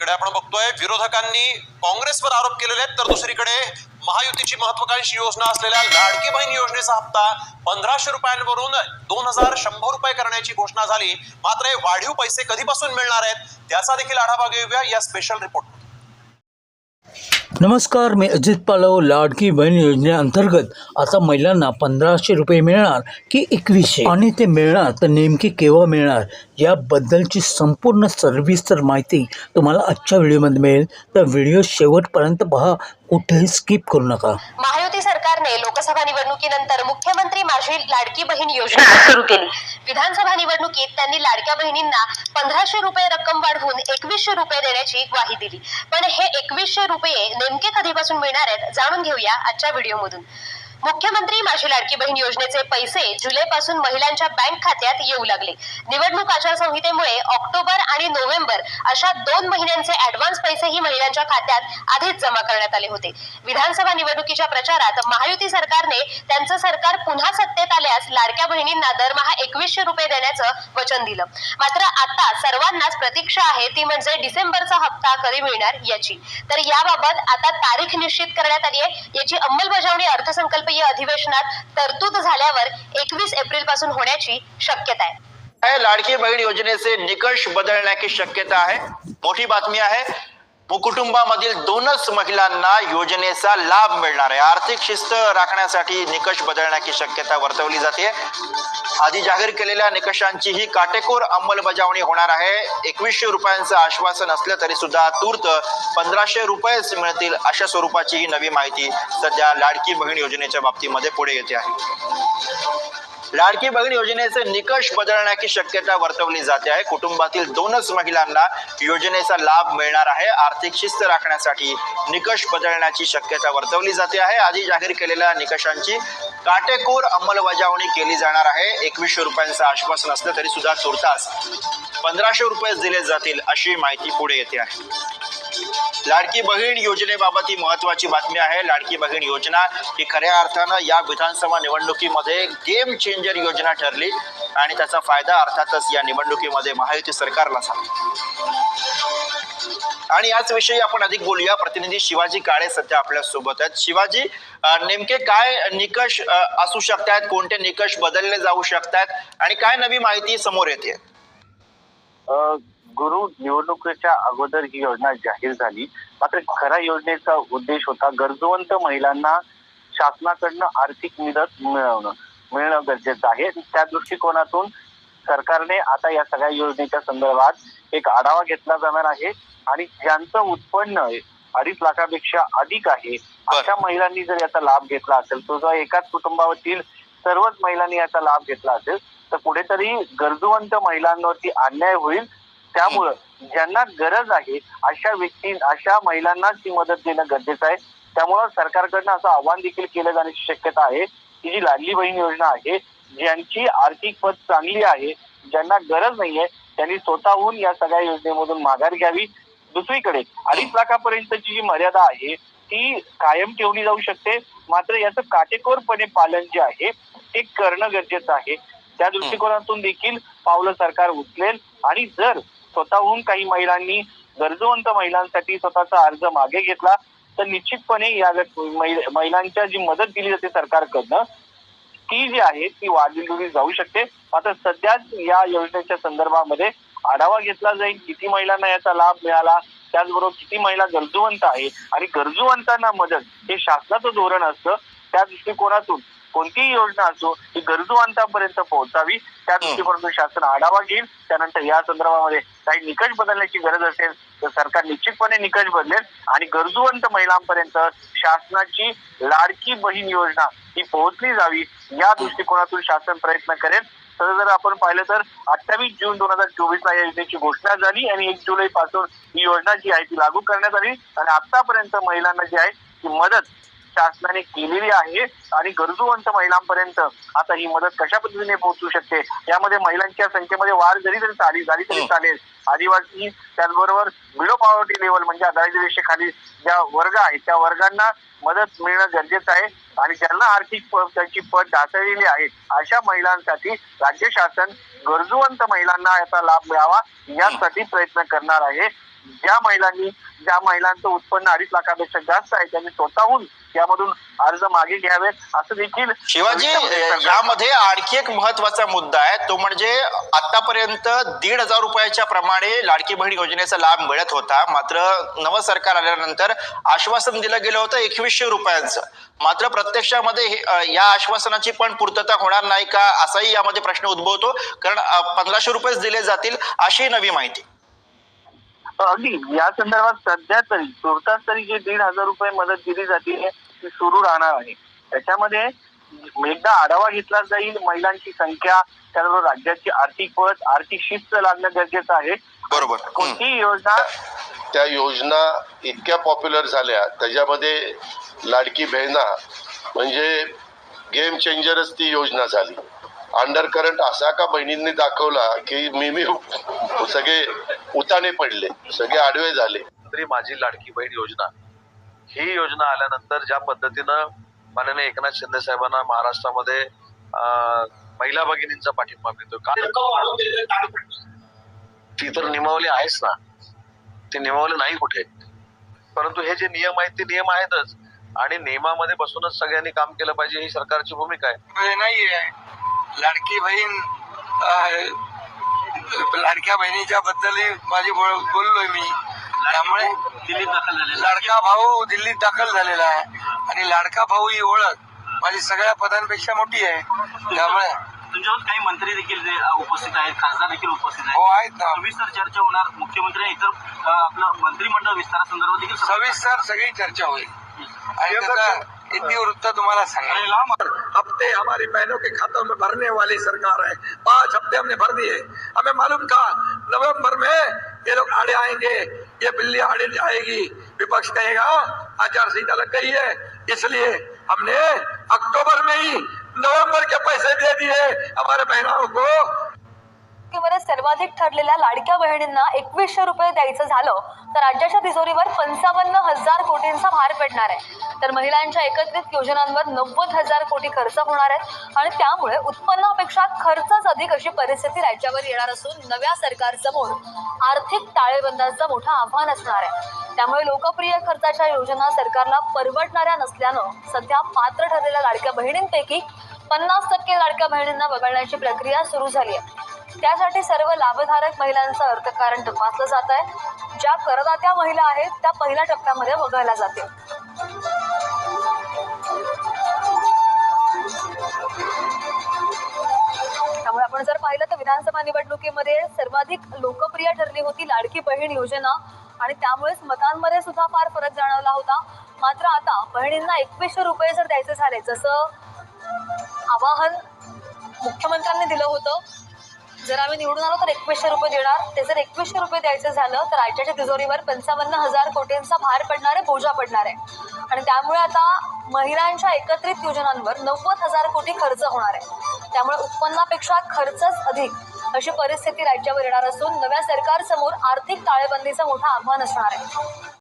एकीकडे आपण बघतोय विरोधकांनी काँग्रेसवर आरोप केलेले आहेत तर दुसरीकडे महायुतीची महत्वाकांक्षी योजना असलेल्या लाडकी बहीण योजनेचा हप्ता पंधराशे रुपयांवरून दोन हजार शंभर रुपये करण्याची घोषणा झाली. मात्र हे वाढीव पैसे कधीपासून मिळणार आहेत त्याचा देखील आढावा घेऊया या स्पेशल रिपोर्ट नमस्कार मी अजित पालव लाडकी बहीण योजनेअंतर्गत आता महिलांना पंधराशे रुपये मिळणार की एकवीसशे? आणि ते मिळणार तर नेमके केव्हा मिळणार? याबद्दलची संपूर्ण सर्विस्तर माहिती तुम्हाला आजच्या व्हिडिओमध्ये मिळेल. तर व्हिडिओ शेवटपर्यंत पहा. कुठेही स्किप करू नका. महायुती सरकारने लोकसभा निवडणुकीनंतर मुख्यमंत्री माझी लाडकी बहीण योजना सुरू केली. विधानसभा निवडणुकीत त्यांनी लाडक्या बहिणींना पंधराशे रुपये रक्कम वाढवून एकवीसशे रुपये देण्याची ग्वाही दिली. पण हे एकवीसशे रुपये नेमके कधीपासून मिळणार आहेत जाणून घेऊया आजच्या व्हिडिओमधून मुख्यमंत्री माझी लाडकी बहीण योजनेचे पैसे जुलैपासून महिलांच्या बँक खात्यात येऊ लागले. निवडणूक आचारसंहितेमुळे ऑक्टोबर आणि नोव्हेंबर अशा दोन महिन्यांचे ऍडव्हान्स पैसेही महिलांच्या खात्यात आधीच जमा करण्यात आले होते. विधानसभा निवडणुकीच्या प्रचारात महायुती सरकारने त्यांचं सरकार पुन्हा सत्तेत आल्यास लाडक्या बहिणींना दरमहा एकवीसशे रुपये देण्याचं वचन दिलं. मात्र आता सर्वांनाच प्रतीक्षा आहे ती म्हणजे डिसेंबरचा हप्ता कधी मिळणार याची. तर याबाबत आता तारीख निश्चित करण्यात आली आहे. याची अंमलबजावणी अर्थसंकल्प संसदीय अधिवेशनात तरतूद झाल्यावर एकवीस एप्रिलपासून होण्याची शक्यता आहे लाडकी बहीण योजनेचे निकष बदलण्याची शक्यता आहे. मोठी बातमी आहे कुटुंबामधील दोनच महिलांना योजनेचा लाभ मिळणार आहे. आर्थिक शिस्त राखण्यासाठी निकष बदलण्याची शक्यता वर्तवली जाते. आधी जाहीर केलेल्या निकषांची ही काटेकोर अंमलबजावणी होणार आहे. एकवीसशे रुपयांचं आश्वासन असलं तरी सुद्धा तूर्त पंधराशे रुपयेच मिळतील अशा स्वरूपाची ही नवी माहिती सध्या लाडकी बहीण योजनेच्या बाबतीमध्ये पुढे येते आहे. लाडकी बहीण योजनेचे निकष बदलण्याची शक्यता वर्तवली जाते आहे. कुटुंबातील दोनच महिलांना योजनेचा लाभ मिळणार आहे. आर्थिक शिस्त राखण्यासाठी निकष बदलण्याची शक्यता वर्तवली जाते आहे. आधी जाहीर केलेल्या निकषांची काटेकोर अंमलबजावणी केली जाणार आहे. एकवीसशे रुपयांचं आश्वासन असलं तरी सुद्धा तुर्तास पंधराशे रुपये दिले जातील अशी माहिती पुढे येते आहे. लाडकी बहीण योजनेबाबत ही महत्वाची बातमी आहे. लाडकी बहीण योजना ही खऱ्या अर्थानं या विधानसभा निवडणुकीमध्ये गेम चेंजर योजना ठरली आणि त्याचा फायदा अर्थातच या निवडणुकीमध्ये महायुती सरकारला झाला. आणि याच विषयी आपण अधिक बोलूया. प्रतिनिधी शिवाजी काळे सध्या आपल्यासोबत आहेत. शिवाजी नेमके काय निकष असू शकतात कोणते निकष बदलले जाऊ शकतात आणि काय नवी माहिती समोर येते? गुरु निवडणुकीच्या अगोदर ही योजना जाहीर झाली. मात्र खऱ्या योजनेचा उद्देश होता गरजवंत महिलांना शासनाकडनं आर्थिक मदत मिळवणं मिळणं गरजेचं आहे. त्या दृष्टिकोनातून सरकारने आता या सगळ्या योजनेच्या संदर्भात एक आढावा घेतला जाणार आहे आणि ज्यांचं उत्पन्न अडीच लाखापेक्षा अधिक आहे अशा महिलांनी जर याचा लाभ घेतला असेल तो जर एकाच कुटुंबातील सर्वच महिलांनी याचा लाभ घेतला असेल तर कुठेतरी गरजूवंत महिलांवरती अन्याय होईल त्यामुळं ज्यांना गरज आहे अशा व्यक्ती अशा महिलांनाच ती मदत देणं गरजेचं आहे. त्यामुळं सरकारकडनं असं आव्हान देखील केलं जाण्याची शक्यता आहे. की जी लाडली बहीण योजना आहे ज्यांची आर्थिक पद चांगली आहे ज्यांना गरज नाहीये त्यांनी स्वतःहून या सगळ्या योजनेमधून माघार घ्यावी. दुसरीकडे अडीच लाखापर्यंतची जी मर्यादा आहे ती कायम ठेवली जाऊ शकते. मात्र याचं काटेकोरपणे पालन जे आहे ते करणं गरजेचं आहे. त्या दृष्टिकोनातून देखील पावलं सरकार उचलेल. आणि जर स्वतःहून काही महिलांनी गरजवंत महिलांसाठी स्वतःचा अर्ज मागे घेतला. तर निश्चितपणे या महिलांच्या जी मदत दिली जाते सरकारकडनं ती जी आहे ती वाढविली जाऊ शकते. मात्र सध्याच या योजनेच्या संदर्भामध्ये आढावा घेतला जाईल किती महिलांना याचा लाभ मिळाला त्याचबरोबर किती महिला गरजूवंत आहे आणि गरजूवंतांना मदत हे शासनाचं धोरण असतं त्या दृष्टिकोनातून कोणतीही योजना असो ही गरजूवंतांपर्यंत पोहोचावी. त्या दृष्टिकोनातून शासन आढावा घेईल. त्यानंतर या संदर्भामध्ये काही निकष बदलण्याची गरज असेल तर सरकार निश्चितपणे निकष बदलेल. आणि गरजूवंत महिलांपर्यंत शासनाची लाडकी बहीण योजना ही पोहोचली जावी या दृष्टिकोनातून शासन प्रयत्न करेल. तर जर आपण पाहिलं तर अठ्ठावीस जून दोन हजार चोवीस ला या योजनेची घोषणा झाली आणि एक जुलै पासून ही योजना जी आहे ती लागू करण्यात आली. आणि आतापर्यंत महिलांना जी आहे ती मदत शासनाने केलेली आहे आणि गरजूवंत महिलांपर्यंत आता ही मदत कशा पद्धतीने पोहोचू शकते? यामध्ये महिलांच्या संख्येमध्ये वाढ जरी जरी झाली झाली तरी चालेल. आदिवासी त्याचबरोबर बिलो पॉवर्टी लेवल म्हणजे दारिद्र्य रेषेखाली ज्या वर्ग आहेत त्या वर्गांना मदत मिळणं गरजेचं आहे आणि ज्यांना आर्थिक त्यांची पद ढासळलेली आहे. अशा महिलांसाठी राज्य शासन गरजूवंत महिलांना याचा लाभ मिळावा यासाठी प्रयत्न करणार आहे. ज्या महिलांनी ज्या महिलांचं उत्पन्न अडीच लाखापेक्षा जास्त आहे त्यांनी स्वतःहून यामधून अर्ज मागे घ्यावेत असं देखील शिवाजी यामध्ये आणखी एक महत्त्वाचा मुद्दा आहे. तो म्हणजे आतापर्यंत दीड हजार रुपयाच्या प्रमाणे लाडकी बहीण योजनेचा लाभ मिळत होता. मात्र नवं सरकार आल्यानंतर आश्वासन दिलं गेलं होतं एकवीसशे रुपयांचं. मात्र प्रत्यक्षामध्ये या आश्वासनाची पण पूर्तता होणार नाही का असाही यामध्ये प्रश्न उद्भवतो. कारण पंधराशे रुपयेच दिले जातील अशी नवी माहिती. अगदी. या संदर्भात सध्या तरी तुर्तास तरी जे दीड हजार रुपये मदत दिली जाते ती सुरू राहणार आहे. त्याच्यामध्ये एकदा आढावा घेतला जाईल महिलांची संख्या त्याबरोबर राज्याची आर्थिक पत आर्थिक शिस्त लागणं गरजेचं आहे. बरोबर. कोणतीही योजना त्या योजना इतक्या पॉप्युलर झाल्या त्याच्यामध्ये लाडकी बहिणा म्हणजे गेम चेंजरच ती योजना झाली. अंडर करंट असा का बहिणींनी दाखवला की मी मी सगळे उताने पडले. सगळे आडवे झाले. तरी माझी लाडकी बहीण योजना. ही योजना आल्यानंतर ज्या पद्धतीनं माननीय एकनाथ शिंदे साहेबांना महाराष्ट्रामध्ये महिला भगिनींचा पाठिंबा मिळतो. का? ती तर निमावली आहेच ना. ती निमावली नाही कुठे. परंतु हे जे नियम आहेत ते नियम आहेतच. आणि नियमामध्ये बसूनच सगळ्यांनी काम केलं पाहिजे ही सरकारची भूमिका आहे. नाही नाहीये. लाडकी बहीण लाडक्या बहिणीच्या बद्दल माझी बोल- बोललोय मी. त्यामुळे दिल्लीत दाखल झाले लाडका भाऊ दिल्लीत दाखल झालेला आहे. आणि लाडका भाऊ ही ओळख माझी सगळ्या पदांपेक्षा मोठी आहे. त्यामुळे तुमच्यावर काही मंत्री देखील जे उपस्थित आहेत खासदार देखील उपस्थित हो आहेत आहेत ना. सविस्तर चर्चा होणार. मुख्यमंत्री आणि इतर अ, आपलं मंत्रिमंडळ विस्तारासंदर्भात देखील सविस्तर सगळी चर्चा होईल. आणि त्याचा इतिवृत्त तुम्हाला सांगेल हफ़्ते हमारी बहनों के खातों में भरने वाली सरकार है। पाँच हफ़्ते हमने भर दिए। हमें मालूम था, नवंबर में ये लोग आड़े आएँगे, ये बिल्ली आड़े आएगी। विपक्ष कहेगा, आचार संहिता लग गई है। इसलिए हमने अक्टूबर में ही नवंबर के पैसे दे दिए। हमारे बहनों को मध्ये सर्वाधिक ठरलेल्या लाडक्या बहिणींना एकवीसशे रुपये द्यायचं झालं तर राज्याच्या तिजोरीवर पंचावन्न हजार कोटींचा भार पडणार आहे. तर महिलांच्या एकत्रित योजनांवर नव्वद हजार कोटी खर्च होणार आहेत आणि त्यामुळे उत्पन्नापेक्षा खर्चच अधिक अशी परिस्थिती राज्यावर येणार असून नव्या सरकारसमोर आर्थिक ताळेबंदाचं मोठं आव्हान असणार आहे. त्यामुळे लोकप्रिय खर्चाच्या योजना सरकारला परवडणाऱ्या नसल्यानं सध्या पात्र ठरलेल्या लाडक्या बहिणींपैकी पन्नास टक्के लाडक्या बहिणींना वगळण्याची प्रक्रिया सुरू झाली आहे. त्यासाठी सर्व लाभधारक महिलांचं अर्थकारण तपासलं जात आहे. ज्या करदात्या महिला आहेत त्या पहिल्या टप्प्यामध्ये वगळल्या जातील. त्यामुळे आपण जर पाहिलं तर विधानसभा निवडणुकीमध्ये सर्वाधिक लोकप्रिय ठरली होती लाडकी बहीण योजना आणि त्यामुळेच मतांमध्ये सुद्धा फार फरक जाणवला होता. मात्र आता बहिणींना एकवीसशे रुपये जर द्यायचे झाले जसं आवाहन मुख्यमंत्र्यांनी दिलं होतं जर आम्ही निवडून आलो तर एकवीसशे रुपये देणार. ते जर एकवीसशे रुपये द्यायचं झालं तर राज्याच्या तिजोरीवर पंचावन्न हजार कोटींचा भार पडणार आहे बोजा पडणार. आहे आणि त्यामुळे आता महिलांच्या एकत्रित योजनांवर नव्वद हजार कोटी खर्च होणार आहे. त्यामुळे उत्पन्नापेक्षा खर्चच अधिक अशी परिस्थिती राज्यावर येणार असून नव्या सरकारसमोर आर्थिक ताळेबंदीचं मोठं आव्हान असणार आहे.